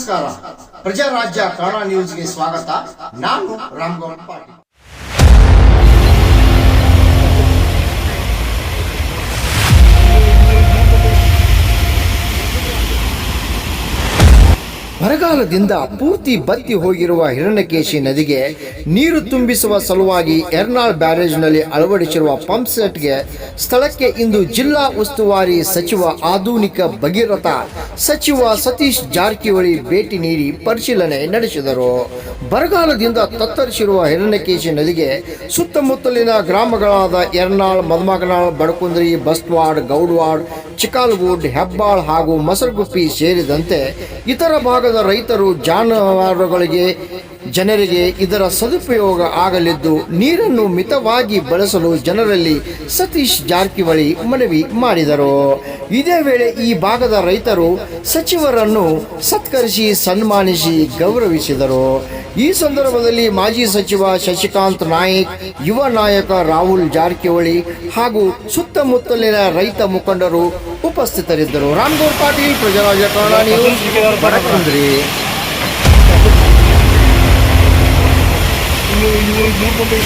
ನಮಸ್ಕಾರ ಪ್ರಜಾರಾಜ್ಯ ಕನ್ನಡ ನ್ಯೂಸ್ಗೆ ಸ್ವಾಗತ ನಾನು ರಾಮ್ಗೌಡ ಪಾಟೀಲ್ ಬರಗಾಲದಿಂದ ಪೂರ್ತಿ ಬತ್ತಿ ಹೋಗಿರುವ ಹಿರಣ್ಯಕೇಶಿ ನದಿಗೆ ನೀರು ತುಂಬಿಸುವ ಸಲುವಾಗಿ ಎರ್ನಾಳ್ ಬ್ಯಾರೇಜ್ನಲ್ಲಿ ಅಳವಡಿಸಿರುವ ಪಂಪ್ ಸೆಟ್ಗೆ ಸ್ಥಳಕ್ಕೆ ಇಂದು ಜಿಲ್ಲಾ ಉಸ್ತುವಾರಿ ಸಚಿವ ಆಧುನಿಕ ಭಗೀರಥ, ಸಚಿವ ಸತೀಶ್ ಜಾರಕಿಹೊಳಿ ಭೇಟಿ ನೀಡಿ ಪರಿಶೀಲನೆ ನಡೆಸಿದರು. ಬರಗಾಲದಿಂದ ತತ್ತರಿಸಿರುವ ಹಿರಣ್ಯಕೇಶಿ ನದಿಗೆ ಸುತ್ತಮುತ್ತಲಿನ ಗ್ರಾಮಗಳಾದ ಎರ್ನಾಳ್ ಮದಮಗನಾಳ್ ಬಡಕುಂದ್ರಿ, ಬಸ್ವಾಡ್, ಗೌಡ್ವಾಡ್ ಚಿಕಾಲ್ಗೂಡ್, ಹೆಬ್ಬಾಳ್ ಹಾಗೂ ಮಸರಗುಪ್ಪಿ ಸೇರಿದಂತೆ ಇತರ ಭಾಗದ ರೈತರು ಜಾನುವಾರುಗಳಿಗೆ, ಜನರಿಗೆ ಇದರ ಸದುಪಯೋಗ ಆಗಲಿದ್ದು ನೀರನ್ನು ಮಿತವಾಗಿ ಬಳಸಲು ಜನರಲ್ಲಿ ಸತೀಶ್ ಜಾರಕಿಹೊಳಿ ಮನವಿ ಮಾಡಿದರು. ಇದೇ ವೇಳೆ ಈ ಭಾಗದ ರೈತರು ಸಚಿವರನ್ನು ಸತ್ಕರಿಸಿ ಸನ್ಮಾನಿಸಿ ಗೌರವಿಸಿದರು. ಈ ಸಂದರ್ಭದಲ್ಲಿ ಮಾಜಿ ಸಚಿವ ಶಶಿಕಾಂತ್ ನಾಯಕ್, ಯುವ ನಾಯಕ ರಾಹುಲ್ ಜಾರಕಿಹೊಳಿ ಹಾಗೂ ಸುತ್ತಮುತ್ತಲಿನ ರೈತ ಮುಖಂಡರು ಉಪಸ್ಥಿತರಿದ್ದರು ರಾಮ್ಗೌಡ್ ಪಾಟೀಲ್ ಪ್ರಜರಾಜ ಕನ್ನಡ ನ್ಯೂಸ್ ಬಡಕುಂದ್ರಿ ಇನ್ನು ಇನ್ನು ಇನ್ನೊಂದು